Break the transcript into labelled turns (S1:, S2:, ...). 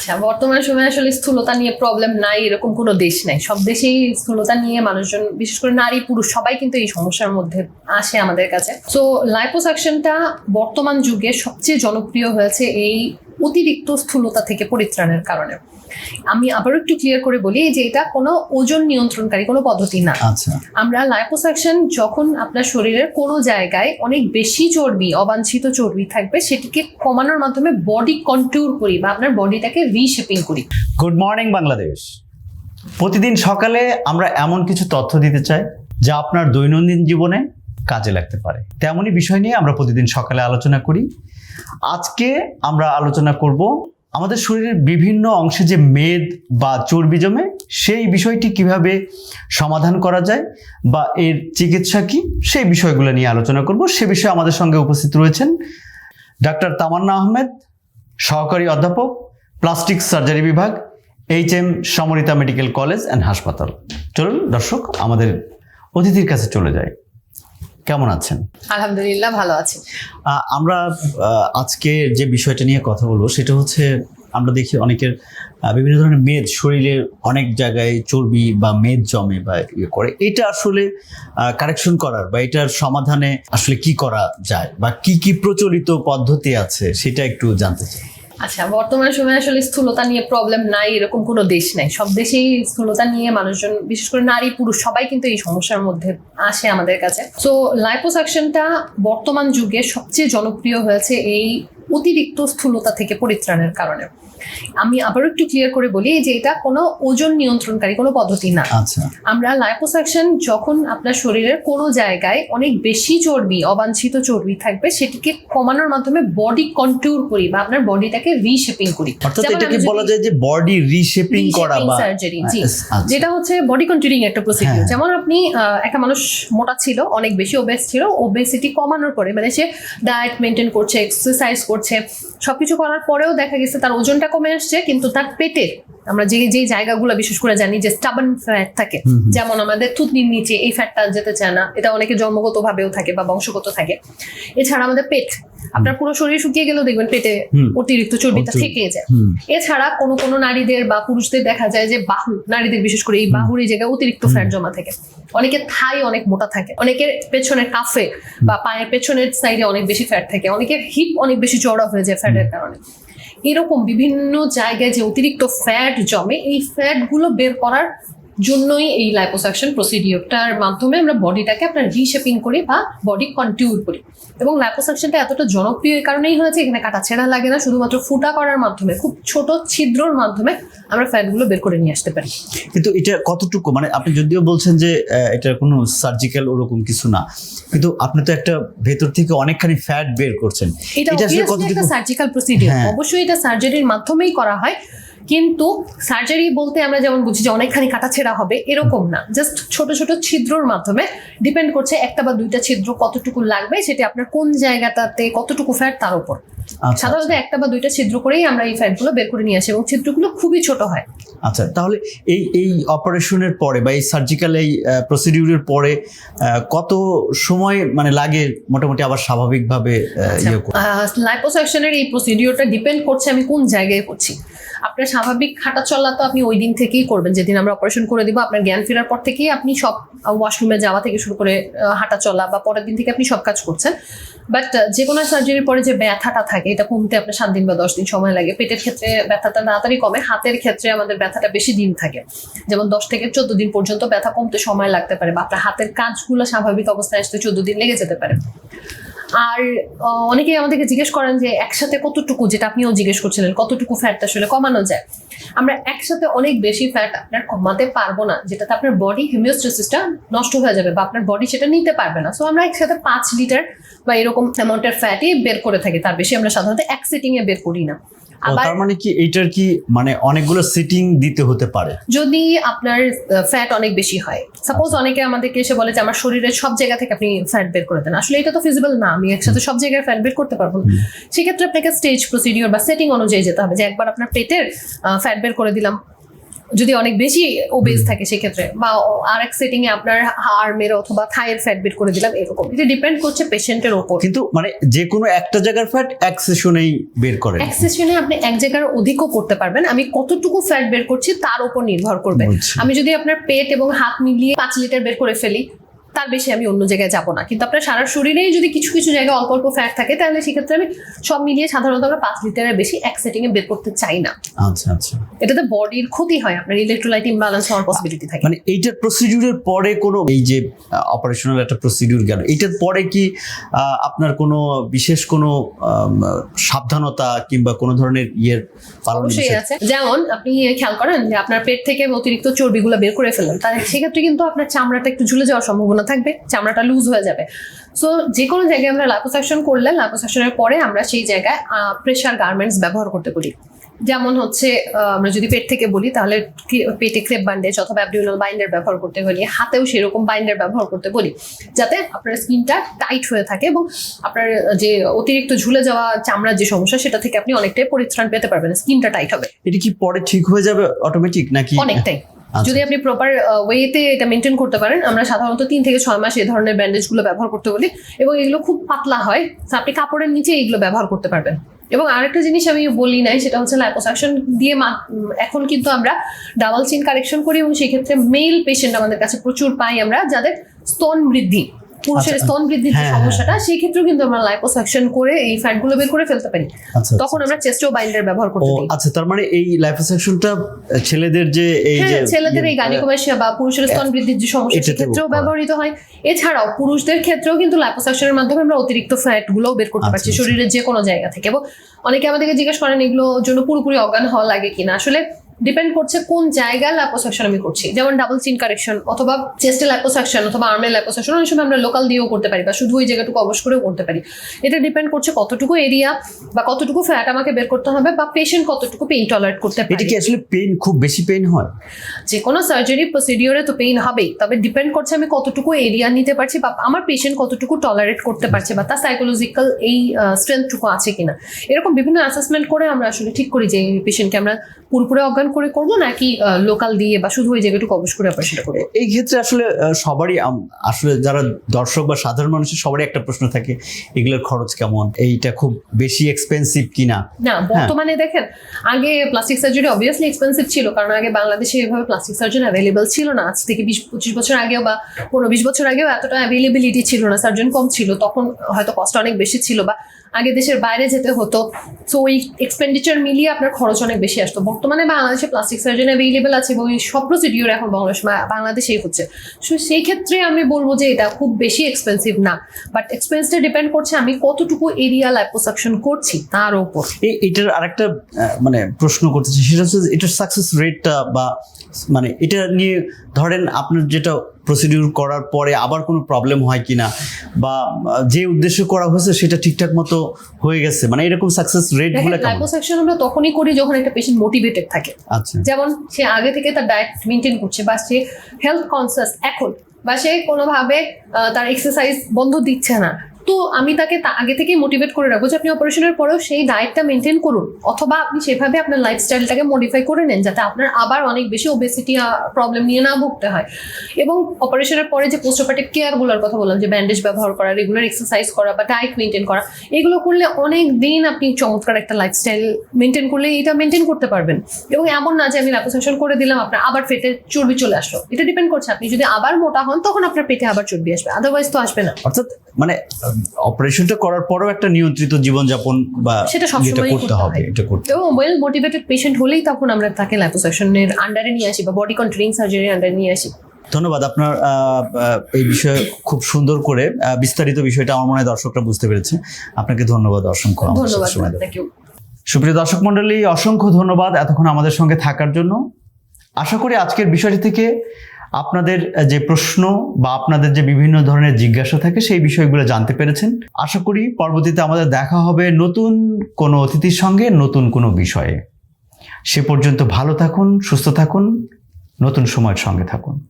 S1: আচ্ছা বর্তমান সময়ে আসলে স্থূলতা নিয়ে প্রবলেম নাই, এরকম কোনো দেশ নাই। সব দেশেই স্থূলতা নিয়ে মানুষজন, বিশেষ করে নারী, পুরুষ, সবাই কিন্তু এই সমস্যার মধ্যে আসে আমাদের কাছে। তো লাইপোসাকশনটা বর্তমান যুগে সবচেয়ে জনপ্রিয় হয়েছে এই অতিরিক্ত স্থূলতা থেকে পরিত্রাণের কারণে। আমি আবারও একটু ক্লিয়ার করে বলি যে এটা কোনো ওজন নিয়ন্ত্রণকারী কোনো পদ্ধতি না।
S2: আচ্ছা।
S1: আমরা লাইপোসাকশন যখন আপনার শরীরের কোনো জায়গায় অনেক বেশি চর্বি অবাঞ্ছিত চর্বি থাকবে সেটিকে কমানোর মাধ্যমে বডি কন্ট্রোল করি বা আপনার বডিটাকে রিশেপিং করি।
S2: গুড মর্নিং বাংলাদেশ প্রতিদিন সকালে আমরা এমন কিছু তথ্য দিতে চাই যা আপনার দৈনন্দিন জীবনে কাজে লাগতে পারে। তেমনই বিষয় নিয়ে আমরা প্রতিদিন সকালে আলোচনা করি। আজকে আমরা আলোচনা করব আমাদের শরীরের বিভিন্ন অংশে যে মেদ বা চর্বি জমে, সেই বিষয়টি কীভাবে সমাধান করা যায় বা এর চিকিৎসা কি, সেই বিষয়গুলো নিয়ে আলোচনা করব। সে বিষয়ে আমাদের সঙ্গে উপস্থিত রয়েছেন ডাক্তার তামান্না আহমেদ, সহকারী অধ্যাপক, প্লাস্টিক সার্জারি বিভাগ, H M Samorita medical college and হাসপাতাল। চলুন দর্শক, আমাদের অতিথির কাছে চলে যাই। কেমন আছেন?
S1: আলহামদুলিল্লাহ ভালো আছি।
S2: আমরা আজকে যে বিষয়টা নিয়ে কথা বলব সেটা হচ্ছে আমরা দেখি অনেকের বিভিন্ন ধরনের মেদ শরীরের অনেক জায়গায় চর্বি বা মেদ জমে বা ইয়ে করে। এটা আসলে কারেকশন করার বা এটার সমাধানে আসলে কি করা যায় বা কি কি প্রচলিত পদ্ধতি আছে সেটা একটু জানতে চাই।
S1: আচ্ছা বর্তমান সময়ে আসলে স্থূলতা নিয়ে প্রবলেম নাই, এরকম কোনো দেশ নাই। সব দেশেই স্থূলতা নিয়ে মানুষজন, বিশেষ করে নারী, পুরুষ, সবাই কিন্তু এই সমস্যার মধ্যে আসে আমাদের কাছে। তো লাইপোসাকশনটা বর্তমান যুগে সবচেয়ে জনপ্রিয় হয়েছে এই অতিরিক্ত স্থূলতা থেকে পরিত্রাণের কারণে। আমি আবারও একটু ক্লিয়ার করে বলি যে এটা কোনো ওজন নিয়ন্ত্রণকারী কোনো পদ্ধতি না।
S2: আচ্ছা।
S1: আমরা লাইপোসাকশন যখন আপনার শরীরের কোনো জায়গায় অনেক বেশি চর্বি অবাঞ্ছিত চর্বি থাকবে সেটিকে কমানোর মাধ্যমে বডি কন্ট্রোল করি বা আপনার বডিটাকে রিশেপিং করি।
S2: অর্থাৎ এটাকে বলা যায় যে বডি রিশেপিং করা বা
S1: সার্জারি জি।
S2: আচ্ছা।
S1: যেটা হচ্ছে বডি কন্ট্যুরিং একটা প্রসিডিউর
S2: হ্যাঁ।
S1: যেমন আপনি একটা মানুষ মোটা ছিল অনেক বেশি ওবেস ছিল ওবেসিটি কমানোর পরে মানে সে ডায়েট মেনটেন করছে এক্সারসাইজ করছে সবকিছু করার পরেও দেখা গেছে তার ওজনটা কমে আসছে কিন্তু তার পেটে আমরা যে যে জায়গাগুলো বিশেষ করে জানি যে স্টাবন ফ্যাট থাকে। যেমন আমাদের থুতনির নিচে এই ফ্যাটটা যেতে চায় না এটা অনেকে জন্মগত ভাবেও থাকে বা বংশগত থাকে। এছাড়া আমাদের পেট আপনার পুরো শরীর শুকিয়ে গেলেও দেখবেন পেটে অতিরিক্ত চর্বিটা থেকে যায়। এছাড়া কোনো কোনো নারীদের বা পুরুষদের দেখা যায় যে বাহু নারীদের বিশেষ করে এই বাহুর এই জায়গায় অতিরিক্ত ফ্যাট জমা থাকে। অনেকের থাই অনেক মোটা থাকে অনেকের পেছনের কাফে বা পায়ের পেছনের সাইডে অনেক বেশি ফ্যাট থাকে অনেকের হিপ অনেক বেশি চওড়া হয়ে যায় ফ্যাটের কারণে। এরকম বিভিন্ন জায়গায় যে অতিরিক্ত ফ্যাট জমে এই ফ্যাটগুলো বের করার জন্যই এই লাইপোসাকশন প্রসিডিওরটার মাধ্যমে আমরা বডিটাকে আপনার রিশেপিং করি বা বডি কন্টিউর করি। এবং লাইপোসাকশনটা এতটা জনপ্রিয় এই কারণেই হয়েছে এখানে কাটা ছেঁড়া লাগে না শুধুমাত্র ফুটা করার মাধ্যমে খুব ছোট ছিদ্রর মাধ্যমে আমরা ফ্যাটগুলো বের করে নিয়ে আসতে পারি।
S2: কিন্তু এটা কতটুকু? মানে আপনি যদিও বলছেন যে এটা কোনো সার্জিক্যাল ওরকম কিছু না কিন্তু আপনি তো একটা ভেতর থেকে অনেকখানি ফ্যাট বের করছেন।
S1: এটা
S2: আসলে কতটুকু?
S1: Surgical procedure. অবশ্যই এটা সার্জারির মাধ্যমেই করা হয়। কিন্তু সার্জারি বলতে আমরা যেমন বুঝি যে অনেকখানি কাটাছেড়া হবে, এরকম না। জাস্ট ছোট ছোট ছিদ্রর মাধ্যমে ডিপেন্ড করছে একটা বা দুইটা ছিদ্র কতটুকু লাগবে, সেটা আপনার কোন জায়গাটাতে কতটুকু ফ্যাট তার উপর। সাধারণত একটা বা দুইটা ছিদ্র করেই আমরা এই ফ্যাটগুলো বের করে নিয়ে আসি এবং ছিদ্রগুলো খুবই ছোট হয়।
S2: আচ্ছা তাহলে এই এই অপারেশনের পরে বা এই সার্জিক্যাল এই প্রসিডিউরের পরে কত সময় মানে লাগে মোটামুটি আবার স্বাভাবিকভাবে আহ, ইয়ে করতে?
S1: লাইপোসাকশনের এই প্রসিডিওরটা ডিপেন্ড করছে আমি কোন জায়গায় করছি। আপনার স্বাভাবিক হাঁটা চলা তো আপনি ওই দিন থেকেই করবেন যেদিন আমরা অপারেশন করে দিব আপনার জ্ঞান ফেরার পর থেকেই আপনি সব ওয়াশরুমে যাওয়া থেকে শুরু করে হাঁটা চলা বা পরের দিন থেকে আপনি সব কাজ করছেন। বাট যে কোনো সার্জারির পরে যে ব্যথাটা থাকে এটা কমতে আপনার সাত দিন বা দশ দিন সময় লাগে। পেটের ক্ষেত্রে ব্যথাটা তাড়াতাড়ি কমে, হাতের ক্ষেত্রে আমাদের ব্যথাটা বেশি দিন থাকে। যেমন দশ থেকে চোদ্দ দিন পর্যন্ত ব্যথা কমতে সময় লাগতে পারে বা আপনার হাতের কাজগুলো স্বাভাবিক অবস্থায় আসতে চোদ্দ দিন লেগে যেতে পারে। আর অনেকে আমাদেরকে জিজ্ঞেস করেন যে একসাথে কতটুকু, যেটা আপনিও জিজ্ঞেস করছিলেন, কতটুকু ফ্যাট আসলে কমানো যায়? আমরা একসাথে অনেক বেশি ফ্যাট আপনার কমাতে পারব না, যেটাতে আপনার বডি হিমিওস্ট্রেসিসটা নষ্ট হয়ে যাবে বা আপনার বডি সেটা নিতে পারবে না। সো আমরা একসাথে পাঁচ লিটার বা এরকম অ্যামাউন্টের ফ্যাটই বের করে থাকি, তার বেশি আমরা সাধারণত এক সিটিংয়ে বের করি না।
S2: তার মানে কি এটার কি মানে অনেকগুলো সিটিং দিতে হতে পারে?
S1: যদি আপনার ফ্যাট অনেক বেশি হয়। সাপোজ অনেকে আমাদেরকে এসে বলে যে আমার শরীরের সব জায়গা থেকে আপনি ফ্যাট বের করে দেন। আসলে এটা তো ফিজিবল না। আমি একসাথে সব জায়গায় ফ্যাট বের করতে পারব না। সেক্ষেত্রে আপনাকে স্টেজ প্রসিডিওর বা সেটিং অনুযায়ী যেতে হবে যে একবার আপনার পেটের ফ্যাট বের করে দিলাম। যদি অনেক বেশি ওবেজ থাকে সেক্ষেত্রে বা আর এক সেটিং এ আপনার আর্মের অথবা থাইয়ের ফ্যাট বের করে দিলাম এরকম। এটা ডিপেন্ড করছে পেশেন্টের ওপর
S2: কিন্তু মানে যে কোনো একটা জায়গার ফ্যাট এক সেশনেই বের করে
S1: এক সেশনে আপনি এক জায়গার অধিকও করতে পারবেন। আমি কতটুকু ফ্যাট বের করছি তার উপর নির্ভর করবে। আমি যদি আপনার পেট এবং হাত মিলিয়ে পাঁচ লিটার বের করে ফেলি তার বেশি আমি অন্য জায়গায় যাব না। কিন্তু আপনার সারা শরীরেই যদি কিছু কিছু জায়গায় অল্প অল্প ফ্যাট থাকে তাহলে সেক্ষেত্রে আমি সব মিলিয়ে সাধারণত আমরা পাঁচ লিটারের বেশি এক সেটিং এ বের করতে চাই না।
S2: আচ্ছা আচ্ছা।
S1: এটাতে বডির ক্ষতি হয় আপনার ইলেকট্রোলাইট ইমব্যালেন্স হওয়ার পসিবিলিটি থাকে।
S2: মানে এইটার প্রসিডিউরের পরে কোনো এই যে অপারেশনাল একটা প্রসিডিউর গেল এইটার পরে কি আপনার কোনো বিশেষ কোনো সাবধানতা কিংবা কোনো ধরনের ইয়ের পালন
S1: আছে। যেমন আপনি খেয়াল করেন যে আপনার পেট থেকে অতিরিক্ত চর্বিগুলো বের করে ফেললেন তাহলে সেক্ষেত্রে কিন্তু আপনার চামড়াটা একটু ঝুলে যাওয়ার সম্ভাবনা থাকবে চামড়াটা লুজ হয়ে যাবে। সো যে কোনো জায়গায় আমরা লাইপোসাকশন করলে লাইপোসাকশনের পরে আমরা সেই জায়গায় প্রেশার গার্মেন্টস ব্যবহার করতে বলি। যেমন হচ্ছে আমরা যদি পেট থেকে বলি তাহলে পেটে ক্রেপ ব্যান্ডেজ অথবা অ্যাবডোমিনাল বাইন্ডার ব্যবহার করতে বলি হাতেও সেরকম বাইন্ডার ব্যবহার করতে বলি। যাতে আপনার স্কিনটা টাইট হয়ে থাকে এবং আপনার যে অতিরিক্ত ঝুলে যাওয়া চামড়ার যে সমস্যা সেটা থেকে আপনি অনেকটাই পরিত্রাণ পেতে পারবেন স্কিনটা টাইট হবে।
S2: এটা কি পরে ঠিক হয়ে যাবে অটোমেটিক নাকি?
S1: অনেকটাই। যদি আপনি প্রপার ওয়েতে এটা মেনটেন করতে পারেন, আমরা সাধারণত তিন থেকে ছয় মাস এই ধরনের ব্যান্ডেজগুলো ব্যবহার করতে বলি। এবং এগুলো খুব পাতলা হয় আপনি কাপড়ের নিচে এইগুলো ব্যবহার করতে পারবেন। এবং আরেকটা জিনিস আমি বলি নাই, সেটা হচ্ছে লাইপোসাকশন দিয়ে এখন কিন্তু আমরা ডাবল চিন কারেকশন করি এবং সেক্ষেত্রে মেল পেশেন্ট আমাদের কাছে প্রচুর পাই আমরা, যাদের স্তন বৃদ্ধি। পুরুষের
S2: আচ্ছা।
S1: স্তন বৃদ্ধির যে
S2: হ্যাঁ,
S1: সমস্যাটা সেই ক্ষেত্রেও কিন্তু আমরা লাইপোসাকশন করে এই ফ্যাটগুলো বের করে ফেলতে পারি।
S2: আচ্ছা
S1: তখন আমরা চেস্টেও বাইন্ডার ব্যবহার করতে দিই
S2: আচ্ছা তার মানে এই লাইফোসেকশনটা ছেলেদের যে এই যে
S1: হ্যাঁ ছেলেদের এই
S2: ইয়ে,
S1: গানিকোমাসিয়া বা পুরুষের স্তন বৃদ্ধির যে সমস্যা সেক্ষেত্রেও ব্যবহৃত হয়। এছাড়াও পুরুষদের ক্ষেত্রেও কিন্তু লাইপোসাকশনের মাধ্যমে আমরা অতিরিক্ত ফ্যাট গুলোও বের করতে
S2: আচ্ছা,
S1: পারছি
S2: আচ্ছা।
S1: শরীরের যে কোনো জায়গা থেকে। এবং অনেকে আমাদেরকে জিজ্ঞেস করেন এগুলোর জন্য পুরোপুরি অজ্ঞান হওয়া লাগে কিনা? আসলে ডিপেন্ড করছে কোন জায়গায় লাইপোসাকশন আমি করছি। যেমন ডাবল চিন কারেকশন অথবা চেস্টে লাইপোসাকশন অথবা আর্মের লাইপোসাকশন অনেক সময় আমরা লোকাল দিয়েও করতে পারি বা শুধু ওই জায়গাটুকু অবশ করেও করতে পারি। এটা ডিপেন্ড করছে কতটুকু এরিয়া বা কতটুকু ফ্যাট আমাকে বের করতে হবে বা পেশেন্ট কতটুকু পেইন টলারেট করতে পারে এটা
S2: কি আসলে পেইন খুব বেশি পেইন হয়?
S1: যে কোনো সার্জারি প্রসিডিওরে তো পেইন হবেই তবে ডিপেন্ড করছে আমি কতটুকু এরিয়া নিতে পারছি বা আমার পেশেন্ট কতটুকু টলারেট করতে পারছে বা তার সাইকোলজিক্যাল এই স্ট্রেংথটুকু আছে কিনা। এরকম বিভিন্ন অ্যাসেসমেন্ট করে আমরা আসলে ঠিক করি যে এই পেশেন্টকে আমরা পুরোপুরি অজ্ঞান করে করব নাকি লোকাল দিয়ে বা শুধু ওই জায়গাটুকু অবশ করে অপারেশনটা করব?
S2: এই ক্ষেত্রে আসলে সবারই আসলে যারা দর্শক বা সাধারণ মানুষের সবারই একটা প্রশ্ন থাকে এগুলোর খরচ কেমন? এইটা খুব বেশি এক্সপেন্সিভ কিনা?
S1: না বর্তমানে দেখেন আগে প্লাস্টিক সার্জারি অবভিয়াসলি এক্সপেন্সিভ ছিল কারণ আগে বাংলাদেশে এভাবে প্লাস্টিক সার্জন অ্যাভেলেবল ছিল না। আজ থেকে বিশ পঁচিশ বছর আগেও বা পনেরো বিশ বছর আগেও এতটা অ্যাভেলেবিলিটি ছিল না সার্জন কম ছিল তখন হয়তো কষ্ট অনেক বেশি ছিল বা আগে দেশের বাইরে যেতে হতো। সো ওই এক্সপেন্ডিচার মিলিয়ে আপনার খরচ অনেক বেশি আসতো। বর্তমানে বাংলাদেশে প্লাস্টিক সার্জন অ্যাভেলেবেল আছে এবং এই সব প্রসিডিওর এখন বাংলাদেশ বাংলাদেশেই হচ্ছে। সো সেই ক্ষেত্রে আমি বলব যে এটা খুব বেশি এক্সপেন্সিভ না। বাট এক্সপেন্সটা ডিপেন্ড করছে আমি কতটুকু এরিয়া লাইপোসাকশন করছি তার উপর
S2: এটার আরেকটা মানে প্রশ্ন করতেছি। সেটা হচ্ছে এটার সাকসেস রেটটা বা মানে এটা নিয়ে ধরেন আপনার যেটা প্রসিডিউর করার পরে আবার কোনো প্রবলেম হয় কি না বা যে উদ্দেশ্য করা হয়েছে সেটা ঠিকঠাক মতো হয়ে গেছে। মানে এরকম সাকসেস রেটগুলো কেমন?
S1: লাইপোসাকশন আমরা তখনই করি যখন একটা পেশেন্ট মোটিভেটেড থাকে।
S2: আচ্ছা।
S1: যেমন সে আগে থেকে তার ডায়েট মেনটেন করছে বা সে হেলথ কনসাস এখন বা সে কোনোভাবে তার এক্সারসাইজ বন্ধ দিচ্ছে না। তো আমি তাকে আগে থেকেই মোটিভেট করে রাখব যে আপনি অপারেশনের পরেও সেই ডায়েটটা মেনটেন করুন, অথবা আপনি সেভাবে আপনার লাইফস্টাইলটাকে মডিফাই করে নেন যাতে আপনার আবার অনেক বেশি ওবেসিটি প্রবলেম নিয়ে না ভুগতে হয়। এবং অপারেশনের পরে যে পোস্ট কেয়ারগুলোর কথা বললাম, যে ব্যান্ডেজ ব্যবহার করা রেগুলার এক্সারসাইজ করা বা ডায়েট মেনটেন করা, এগুলো করলে অনেক দিন আপনি চমৎকার একটা লাইফস্টাইল মেনটেন করলে এটা মেনটেন করতে পারবেন। এবং এমন না যে আমি লাইপোসাকশন করে দিলাম, আপনার আবার পেটে চর্বি চলে আসলো। এটা ডিপেন্ড করছে, আপনি যদি আবার মোটা হন, তখন আপনার পেটে আবার চর্বি আসবে আদারওয়াইজ তো আসবে না।
S2: অর্থাৎ মানে অপারেশনটা করার পরেও একটা নিয়ন্ত্রিত জীবনযাপন বা
S1: সেটা
S2: এটা
S1: সবসময়ই
S2: করতে হবে এটা করতে
S1: এবং ওয়েল মোটিভেটেড পেশেন্ট হলেই তখন আমরা তাকে লাইপোসাকশনের আন্ডারে নিয়ে আসি বা বডি কন্ট্রোলিং সার্জারির আন্ডারে নিয়ে আসি।
S2: ধন্যবাদ আপনার এই বিষয়ে খুব সুন্দর করে বিস্তারিত বিষয়টা আমার মনে হয় দর্শকরা বুঝতে পেরেছে। আপনাকে ধন্যবাদ অসংখ্য
S1: ধন্যবাদ
S2: সুপ্রিয় দর্শক মন্ডলী অসংখ্য ধন্যবাদ এতক্ষণ আমাদের সঙ্গে থাকার জন্য। আশা করি আজকের বিষয়টি থেকে আপনাদের যে প্রশ্ন বা আপনাদের যে বিভিন্ন ধরনের জিজ্ঞাসা থাকে সেই বিষয়গুলো জানতে পেরেছেন। আশা করি পরবর্তীতে আমাদের দেখা হবে নতুন কোনো অতিথির সঙ্গে, নতুন কোনো বিষয়ে। সে পর্যন্ত ভালো থাকুন, সুস্থ থাকুন, নতুন সময়ের সঙ্গে থাকুন।